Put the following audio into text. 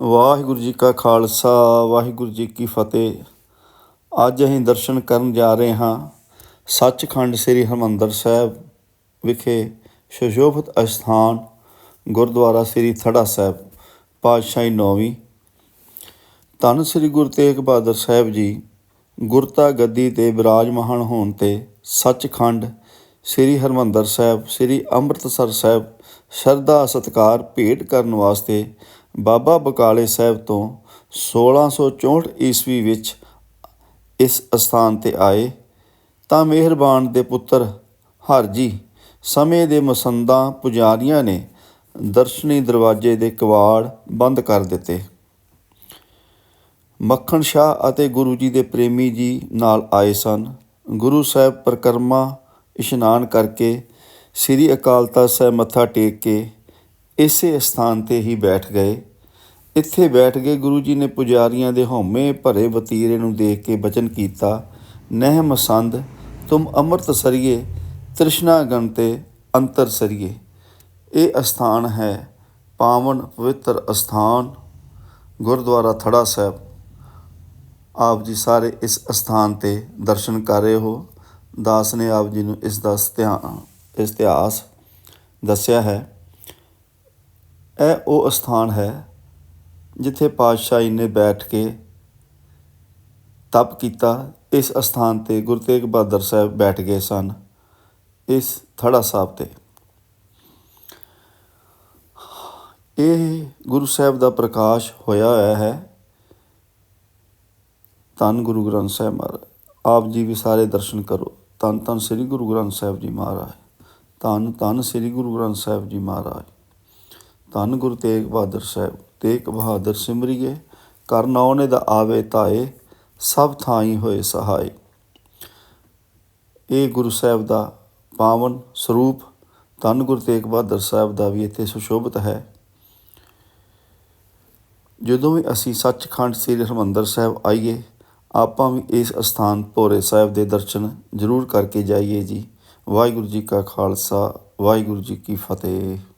ਵਾਹਿਗੁਰੂ ਜੀ ਕਾ ਖਾਲਸਾ, ਵਾਹਿਗੁਰੂ ਜੀ ਕੀ ਫਤਿਹ। ਅੱਜ ਅਸੀਂ ਦਰਸ਼ਨ ਕਰਨ ਜਾ ਰਹੇ ਹਾਂ ਸੱਚਖੰਡ ਸ੍ਰੀ ਹਰਿਮੰਦਰ ਸਾਹਿਬ ਵਿਖੇ ਸੁਸ਼ੋਭਿਤ ਅਸਥਾਨ, ਗੁਰਦੁਆਰਾ ਸ੍ਰੀ ਥੜਾ ਸਾਹਿਬ, ਪਾਤਸ਼ਾਹੀ ਨੌਵੀਂ। ਧੰਨ ਸ੍ਰੀ ਗੁਰੂ ਤੇਗ ਬਹਾਦਰ ਸਾਹਿਬ ਜੀ, ਗੁਰਤਾ ਗੱਦੀ ਤੇ ਬਿਰਾਜਮਾਨ ਹੋਣ ਤੇ ਸੱਚਖੰਡ ਸ੍ਰੀ ਹਰਿਮੰਦਰ ਸਾਹਿਬ, ਸ੍ਰੀ ਅੰਮ੍ਰਿਤਸਰ ਸਾਹਿਬ ਸ਼ਰਧਾ ਸਤਿਕਾਰ ਭੇਟ ਕਰਨ ਵਾਸਤੇ ਬਾਬਾ ਬਕਾਲੇ ਸਾਹਿਬ ਤੋਂ 1664 ਈਸਵੀ ਵਿੱਚ ਇਸ ਅਸਥਾਨ ਤੇ ਆਏ ਤਾਂ ਮਿਹਰਬਾਨ ਦੇ ਪੁੱਤਰ ਹਰਜੀ ਸਮੇਂ ਦੇ ਮਸੰਦਾਂ ਪੁਜਾਰੀਆਂ ਨੇ ਦਰਸ਼ਨੀ ਦਰਵਾਜ਼ੇ ਦੇ ਕਵਾੜ ਬੰਦ ਕਰ ਦਿੱਤੇ। ਮੱਖਣ ਸ਼ਾਹ ਅਤੇ ਗੁਰੂ ਜੀ ਦੇ ਪ੍ਰੇਮੀ ਜੀ ਨਾਲ ਆਏ ਸਨ। ਗੁਰੂ ਸਾਹਿਬ ਪ੍ਰਕਰਮਾ ਇਸ਼ਨਾਨ ਕਰਕੇ ਸ੍ਰੀ ਅਕਾਲ ਤਖਤ ਸਾਹਿਬ ਮੱਥਾ ਟੇਕ ਕੇ ਇਸੇ ਸਥਾਨ ਤੇ ਹੀ ਬੈਠ ਗਏ। ਇੱਥੇ ਬੈਠ ਕੇ ਗੁਰੂ ਜੀ ਨੇ ਪੁਜਾਰੀਆਂ ਦੇ ਹਉਮੈ ਭਰੇ ਵਤੀਰੇ ਨੂੰ ਦੇਖ ਕੇ ਬਚਨ ਕੀਤਾ, ਨਹਿ ਮਸੰਦ, ਤੁਮ ਅੰਮ੍ਰਿਤ ਸਰੀਏ, ਤ੍ਰਿਸ਼ਨਾ ਗਨ ਤੇ ਅੰਤਰ ਸਰੀਏ। ਇਹ ਅਸਥਾਨ ਹੈ ਪਾਵਨ ਪਵਿੱਤਰ ਅਸਥਾਨ, ਗੁਰਦੁਆਰਾ ਥੜਾ ਸਾਹਿਬ। ਆਪ ਜੀ ਸਾਰੇ ਇਸ ਅਸਥਾਨ ਤੇ ਦਰਸ਼ਨ ਕਰ ਰਹੇ ਹੋ। ਦਾਸ ਨੇ ਆਪ ਜੀ ਨੂੰ ਇਸ ਦਾ ਇਤਿਹਾਸ ਇਤਿਹਾਸ ਦੱਸਿਆ ਹੈ। ਇਹ ਉਹ ਅਸਥਾਨ ਹੈ ਜਿੱਥੇ ਪਾਤਸ਼ਾਹੀ ਨੇ ਬੈਠ ਕੇ ਤਪ ਕੀਤਾ। ਇਸ ਅਸਥਾਨ ਤੇ ਗੁਰੂ ਤੇਗ ਬਹਾਦਰ ਸਾਹਿਬ ਬੈਠ ਗਏ ਸਨ ਇਸ ਥੜਾ ਸਾਹਿਬ ਤੇ। ਇਹ ਗੁਰੂ ਸਾਹਿਬ ਦਾ ਪ੍ਰਕਾਸ਼ ਹੋਇਆ ਹੋਇਆ ਹੈ। ਧੰਨ ਗੁਰੂ ਗ੍ਰੰਥ ਸਾਹਿਬ ਮਹਾਰਾਜ, ਆਪ ਜੀ ਵੀ ਸਾਰੇ ਦਰਸ਼ਨ ਕਰੋ। ਧੰਨ ਧੰਨ ਸ੍ਰੀ ਗੁਰੂ ਗ੍ਰੰਥ ਸਾਹਿਬ ਜੀ ਮਹਾਰਾਜ, ਧੰਨ ਧੰਨ ਸ੍ਰੀ ਗੁਰੂ ਗ੍ਰੰਥ ਸਾਹਿਬ ਜੀ ਮਹਾਰਾਜ। ਧੰਨ ਗੁਰੂ ਤੇਗ ਬਹਾਦਰ ਸਾਹਿਬ। ਤੇਗ ਬਹਾਦਰ ਸਿਮਰਿਏ ਕਰ ਨਾਉਨੇ ਦਾ ਆਵੇ ਤਾਏ, ਸਭ ਥਾਈ ਹੋਏ ਸਹਾਈ ਇਹ ਗੁਰੂ ਸਾਹਿਬ ਦਾ ਪਾਵਨ ਸਰੂਪ, ਧੰਨ ਗੁਰੂ ਤੇਗ ਬਹਾਦਰ ਸਾਹਿਬ ਦਾ ਵੀ ਇੱਥੇ ਸੁਸ਼ੋਭਿਤ ਹੈ। ਜਦੋਂ ਵੀ ਅਸੀਂ ਸੱਚਖੰਡ ਸ੍ਰੀ ਹਰਿਮੰਦਰ ਸਾਹਿਬ ਆਈਏ, ਆਪਾਂ ਵੀ ਇਸ ਅਸਥਾਨ ਭੋਰੇ ਸਾਹਿਬ ਦੇ ਦਰਸ਼ਨ ਜ਼ਰੂਰ ਕਰਕੇ ਜਾਈਏ ਜੀ। ਵਾਹਿਗੁਰੂ ਜੀ ਕਾ ਖਾਲਸਾ, ਵਾਹਿਗੁਰੂ ਜੀ ਕੀ ਫਤਿਹ।